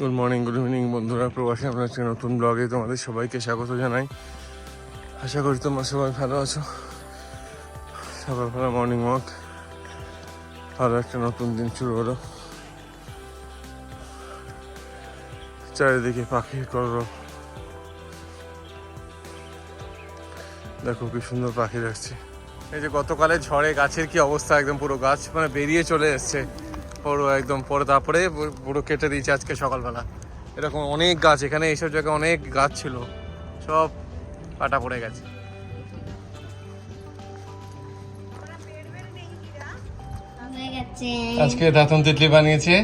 Good morning good evening বন্ধুরা। প্রবাসী আমরা আজকে নতুন ব্লগে তোমাদের সবাইকে স্বাগত জানাই। আশা করি তোমরা সবাই ভালো আছো। সকালবেলা মর্নিং ওয়াক আরও একটা নতুন দিন শুরু হলো। চারিদিকে পাখির কলরব দেখো কি সুন্দর পাখি দেখছি। এই যে গতকালে ঝড়ে গাছের কি অবস্থা, একদম পুরো গাছ মানে বেরিয়ে চলে এসছে। পুরো একদম পরে তারপরে পুরো কেটে দিয়েছে আজকে সকালবেলা। এরকম অনেক গাছ এখানে এইসব জায়গায় অনেক গাছ ছিল। সব কাটা পড়ে গেছে। আজকে দাতন তিতলি বানিয়েছে।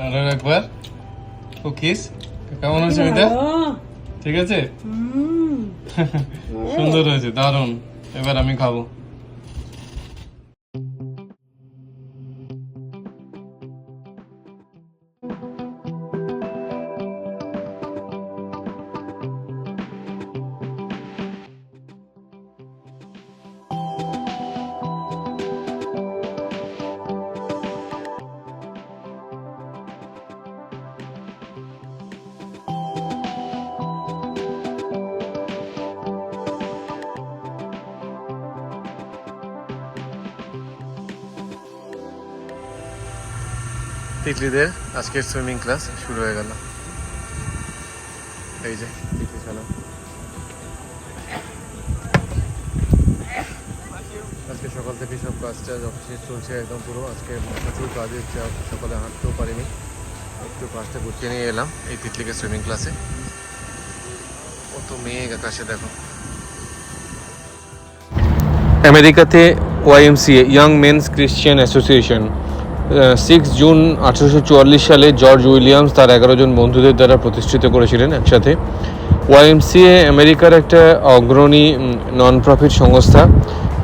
আরও একবার। কুকিস কেমন হয়েছে মিতা? ঠিক আছে? সুন্দর হয়েছে দারুণ। এবার আমি খাব। তিতলিদের আজকের সুইমিং ক্লাস শুরু হয়ে গেল। এই যে তিতলি আজকে সকাল থেকে সব কাজটা অফিসে চলছে একদম পুরো। আজকে প্রচুর কাজ হচ্ছে, সকালে হাঁটতেও পারিনি। একটু কাজটা গুছিয়ে নিয়ে এলাম এই তিতলিকে সুইমিং ক্লাসে কত মেঘ আকাশে, দেখো। আমেরিকাতে YMCA young men's Christian association six June আঠারোশো সালে জর্জ উইলিয়ামস তার এগারো জন বন্ধুদের দ্বারা প্রতিষ্ঠিত করেছিলেন একসাথে। ওয়াইএমসিএ আমেরিকার একটা অগ্রণী নন প্রফিট সংস্থা,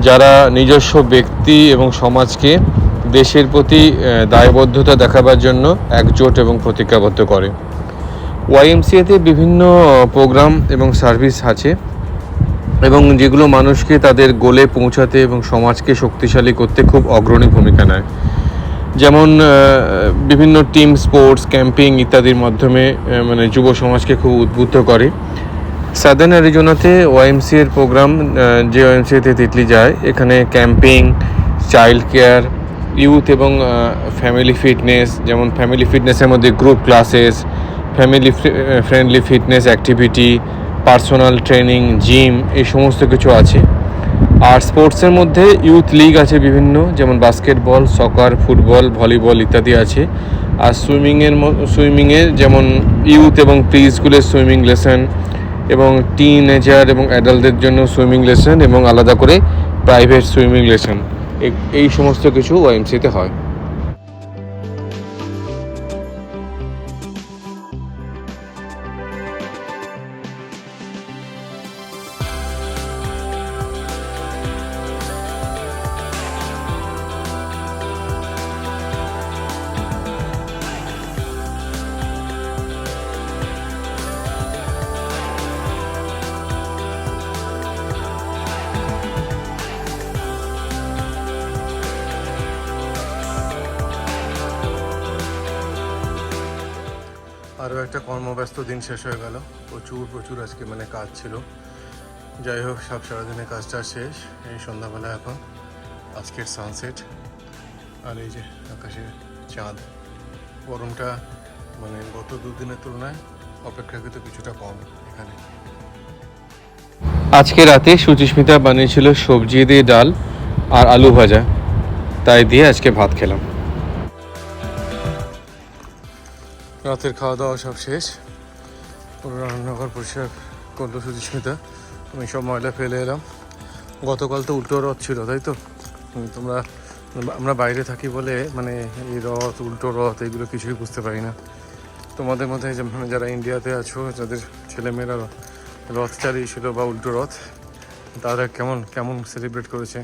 যারা নিজস্ব ব্যক্তি এবং সমাজকে দেশের প্রতি দায়বদ্ধতা দেখাবার জন্য একজোট এবং প্রতিজ্ঞাবদ্ধ করে। ওয়াইএমসিএতে বিভিন্ন প্রোগ্রাম এবং সার্ভিস আছে এবং যেগুলো মানুষকে তাদের গোলে পৌঁছাতে এবং সমাজকে শক্তিশালী করতে খুব অগ্রণী ভূমিকা নেয়। যেমন বিভিন্ন টিম স্পোর্টস ক্যাম্পিং ইত্যাদির মাধ্যমে মানে যুব সমাজকে খুব উদ্বুদ্ধ করে। সাদার্ন অ্যারিজোনাতে ওয়াইএমসি এর প্রোগ্রাম যে ওয়াইএমসিতে তিতলি যায়, এখানে ক্যাম্পিং চাইল্ড কেয়ার ইউথ এবং ফ্যামিলি ফিটনেস যেমন ফ্যামিলি ফিটনেসের মধ্যে group classes family friendly fitness activity personal training gym এই সমস্ত কিছু আছে। আর স্পোর্টসের মধ্যে ইউথ লিগ আছে বিভিন্ন, যেমন বাস্কেটবল, সকার, ফুটবল, ভলিবল ইত্যাদি আছে। আর সুইমিংয়ের সুইমিংয়ে যেমন ইউথ এবং প্রি স্কুলের সুইমিং লেসন এবং টিন এজার এবং অ্যাডাল্টদের জন্য সুইমিং লেসন এবং আলাদা করে প্রাইভেট সুইমিং লেসন। এই সমস্ত কিছু ওয়াইএমসিতে হয়। একটা কর্মব্যস্ত দিন শেষ হয়ে গেল। প্রচুর প্রচুর আজকে মানে কাজ ছিল। যাই হোক, সব সারাদিনের কাজটা শেষ। এই সন্ধ্যাবেলা এখন আজকের সানসেট আর এই যে আকাশে চাঁদ। গরমটা মানে গত দুদিনের তুলনায় অপেক্ষাকৃত কিছুটা কম এখানে। আজকে রাতে সুচিস্মিতা বানিয়েছিল সবজি দিয়ে ডাল আর আলু ভাজা। তাই দিয়ে আজকে ভাত খেলাম। রাতের খাওয়া দাওয়া সব শেষ। রান্নাঘর পরিষ্কার করল সুচিস্মিতা আমি সব ময়লা ফেলে এলাম। গতকাল তো উল্টো রথ ছিল, তাই তো? তোমরা, আমরা বাইরে থাকি বলে মানে এই রথ, উল্টো রথ, এগুলো কিছুই বুঝতে পারি না। তোমাদের মধ্যে মানে যারা ইন্ডিয়াতে আছো, যাদের ছেলেমেয়েরা রথ চালিয়েছিল বা উল্টো রথ, তারা কেমন কেমন সেলিব্রেট করেছে,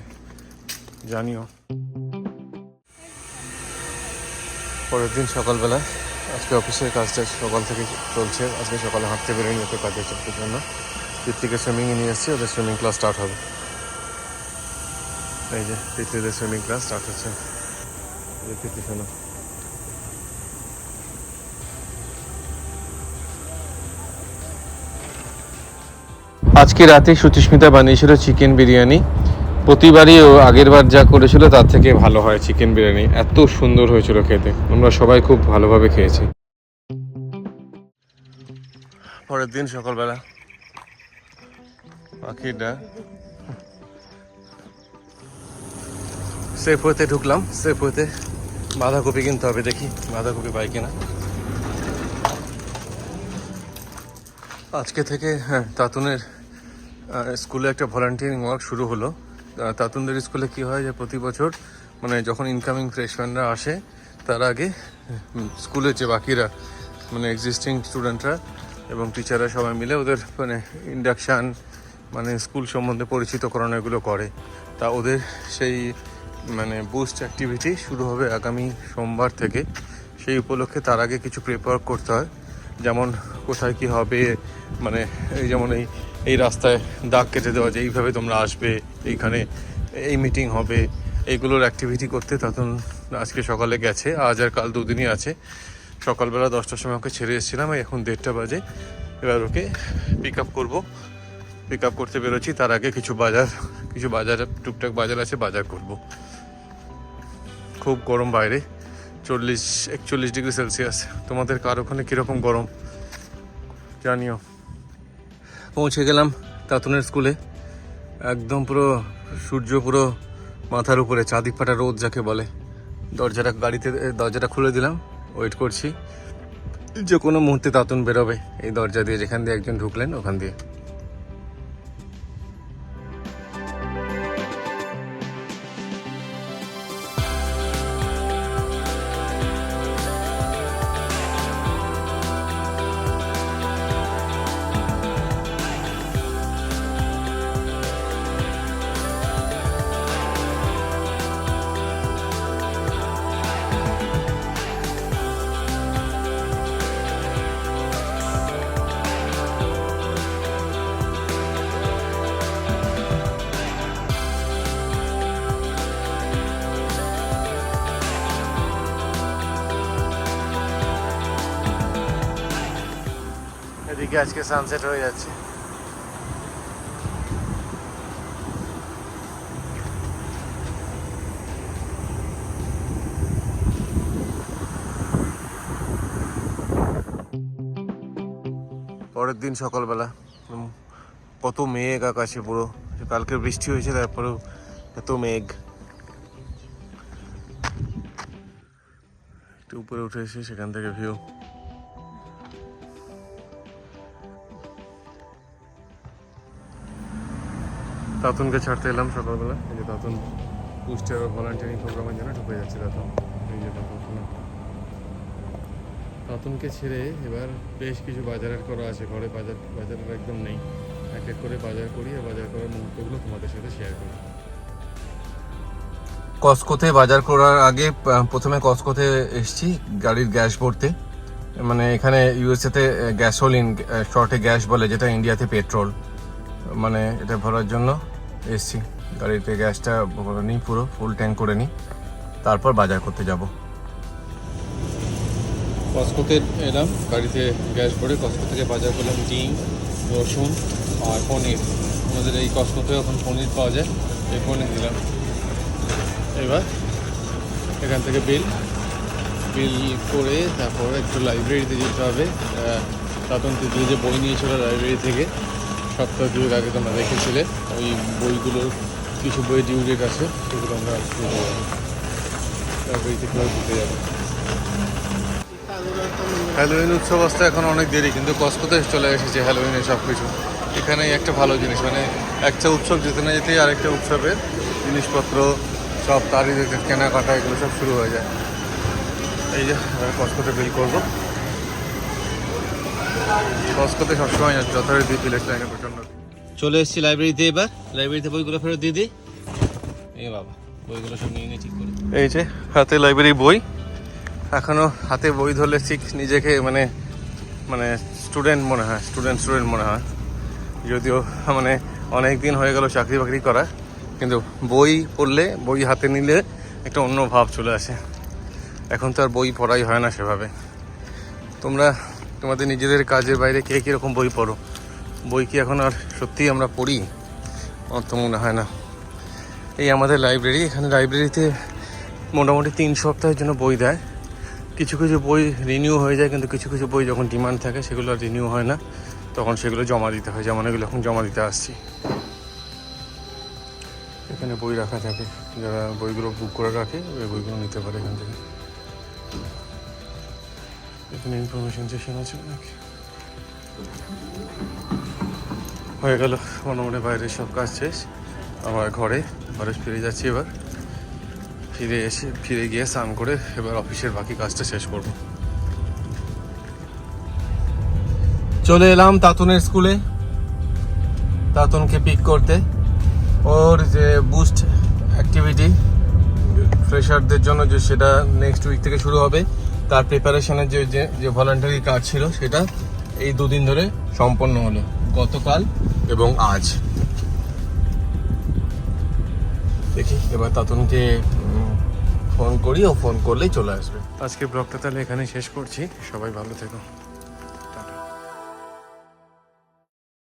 জানিও। পরের দিন সকালবেলা আজকে অফিসের কাজটা সকাল থেকে চলছে। আজকে সকালে হাঁটতে বেরোয়নি ওকে কাজে চলতে জন্য। তৃতীয়কে সুইমিং নিয়ে এসেছি, ওদের সুইমিং ক্লাস স্টার্ট হবে। এই যে তৃতীয়দের সুইমিং ক্লাস স্টার্ট হচ্ছে। কৃত্তি আজকে রাতে সুচিস্মিতা বানিয়েছিল চিকেন বিরিয়ানি। প্রতিবারই ও আগের বার যা করেছিল তার থেকে ভালো হয় চিকেন বিরিয়ানি। এত সুন্দর হয়েছিল খেতে। আমরা সবাই খুব ভালোভাবে খেয়েছি। পরের দিন সকালবেলা। পাখিটা। সেফ হতে ঢুকলাম। সেফ হতে বাঁধাকপি কিনতে হবে দেখি, বাঁধাকপি পাই কিনা। আজকে থেকে হ্যাঁ তাতুনের স্কুলে একটা ভলান্টিয়ারিং ওয়ার্ক শুরু হলো। তাতুনদের স্কুলে কি হয় যে প্রতি বছর মানে যখন ইনকামিং ফ্রেশম্যানরা আসে, তার আগে স্কুলের যে বাকিরা মানে এক্সিস্টিং স্টুডেন্টরা এবং টিচাররা সবাই মিলে ওদের মানে ইন্ডাকশান মানে স্কুল সম্বন্ধে পরিচিত করানো এগুলো করে। তা ওদের সেই মানে বুস্ট অ্যাক্টিভিটি শুরু হবে আগামী সোমবার থেকে। সেই উপলক্ষে তার আগে কিছু প্রিপেয়ার করতে হয়। যেমন কোথায় কি হবে মানে এই যেমন এই এই রাস্তায় দাগ কেটে দেওয়া যে এইভাবে তোমরা আসবে এইখানে এই মিটিং হবে এইগুলোর অ্যাক্টিভিটি করতে তখন আজকে সকালে গেছে, আজ আর কাল দুদিনই আছে। সকালবেলা দশটার সময় ওকে ছেড়ে এসেছিলাম এখন দেড়টা বাজে। এবার ওকে পিক আপ করব। পিক আপ করতে বেরোচ্ছি, তার আগে কিছু বাজার কিছু বাজার, টুকটাক বাজার আছে, বাজার করব। খুব গরম বাইরে, চল্লিশ, একচল্লিশ ডিগ্রি সেলসিয়াস। তোমাদের কার ওখানে কীরকম গরম? জানিও। পৌঁছে গেলাম তাতুনের স্কুলে। একদম পুরো সূর্য পুরো মাথার উপরে চাঁদিক ফাটা রোদ যাকে বলে। দরজাটা গাড়িতে দরজাটা খুলে দিলাম ওয়েট করছি। যে কোনো মুহূর্তে তাতুন বেরোবে এই দরজা দিয়ে, যেখান দিয়ে একজন ঢুকলেন ওখান দিয়ে। এদিকে আজকে সানসেট হয়ে যাচ্ছে। পরের দিন সকালবেলা কত মেঘ আকাশে পুরো। কালকে বৃষ্টি হয়েছে, তারপরেও এত মেঘ। একটু উপরে উঠে এসে সেখান থেকে ভিউ তাতুনকে ছাড়তে এলাম সকালবেলা। এই যে তাতুন পুস্টার ভলান্টিয়ারিং প্রোগ্রামের জন্য ঢুকে যাচ্ছে তাতুন। এই যে তাতুন তাতুনকে ছেড়ে এবার বেশ কিছু বাজারের করা আছে। ঘরে বাজার, বাজারের একদম নেই। এক এক করে বাজার করি আর বাজার করার মুহূর্তগুলো তোমাদের সাথে শেয়ার করি। কসকোতে বাজার করার আগে প্রথমে কসকোতে এসছি গাড়ির গ্যাস ভরতে। মানে এখানে ইউএসএতে গ্যাসোলিন শর্টে গ্যাস বলে, যেটা ইন্ডিয়াতে পেট্রোল মানে এটা ভরার জন্য এসছি। গাড়িতে গ্যাসটা ভরা নিই পুরো ফুল ট্যাঙ্ক করে নিই। তারপর বাজার করতে যাব। কসকোতে এলাম, গাড়িতে গ্যাস ভরে কসকো থেকে বাজার করলাম ডিম, রসুন আর পনির। আমাদের এই কসকোতে এখন পনির পাওয়া যায়, এই পনির দিলাম এবার এখান থেকে বিল বিল করে তারপর একটু লাইব্রেরিতে যেতে হবে। তাতন তিতলি যে বই নিয়েছিল লাইব্রেরি থেকে। সপ্তাহ দুয়েক আগে তোমরা দেখেছিলে। ওই বইগুলোর কিছু বই ডিউ ডেট আছে, সেগুলো আমরা হ্যালোইন উৎসব আসতে এখন অনেক দেরি, কিন্তু কসকোতে চলে এসেছে হ্যালোইনের সব কিছু এখানেই একটা ভালো জিনিস মানে একটা উৎসব যেতে না যেতেই আরেকটা উৎসবের জিনিসপত্র, সব তারই দেখে কেনাকাটা, এগুলো সব শুরু হয়ে যায়। এই যে কসকোতে বিল করব। কসকোতে সবসময় যথারীতি বিলের লাইনে প্রচণ্ড চলে এসেছি লাইব্রেরিতে এবার। লাইব্রেরিতে বইগুলো ফেরত দিয়ে দিই। এ বাবা বইগুলো সব নিয়ে নিয়ে ঠিক করে। এই যে হাতে লাইব্রেরি বই। এখনও হাতে বই ধরলে ঠিক নিজেকে মানে মানে স্টুডেন্ট মনে হয় স্টুডেন্ট স্টুডেন্ট মনে হয়। যদিও মানে অনেক দিন হয়ে গেল চাকরি বাকরি করা কিন্তু বই পড়লে বই হাতে নিলে একটা অন্য ভাব চলে আসে। এখন তো আর বই পড়াই হয় না সেভাবে। তোমরা তোমাদের নিজেদের কাজের বাইরে কে কীরকম বই পড়ো? বই কি এখন আর সত্যিই আমরা পড়ি? আমার তো মনে হয় না। এই আমাদের লাইব্রেরি এখানে লাইব্রেরিতে মোটামুটি তিন সপ্তাহের জন্য বই দেয়। কিছু কিছু বই রিনিউ হয়ে যায়, কিন্তু কিছু কিছু বই যখন ডিমান্ড থাকে, সেগুলো আর রিনিউ হয় না। তখন সেগুলো জমা দিতে হয়, যেমন এগুলো এখন জমা দিতে আসছি। এখানে বই রাখা থাকে। যারা বইগুলো বুক করে রাখে, ওই বইগুলো নিতে পারে এখান থেকে। এখানে ইনফরমেশন সেশন আছে নাকি? হয়ে গেল মোটামুটি বাইরের সব কাজ শেষ। আমার ঘরে ঘরে ফিরে যাচ্ছি এবার। ফিরে এসে, ফিরে গিয়ে স্নান করে এবার অফিসের বাকি কাজটা শেষ করব। চলে এলাম তাতুনের স্কুলে। তাতুনকে পিক করতে। ওর যে বুস্ট অ্যাক্টিভিটি ফ্রেশারদের জন্য যে সেটা নেক্সট উইক থেকে শুরু হবে, তার প্রিপারেশনের যে যে ভলান্টারি কাজ ছিল সেটা এই দুদিন ধরে সম্পন্ন হলো, গতকাল এবং আজ। দেখি, এবার তাতুনকে ফোন করি ও ফোন করলেই চলে আসবে। আজকে ব্লগটা তাহলে এখানে শেষ করছি, সবাই ভালো থেকো।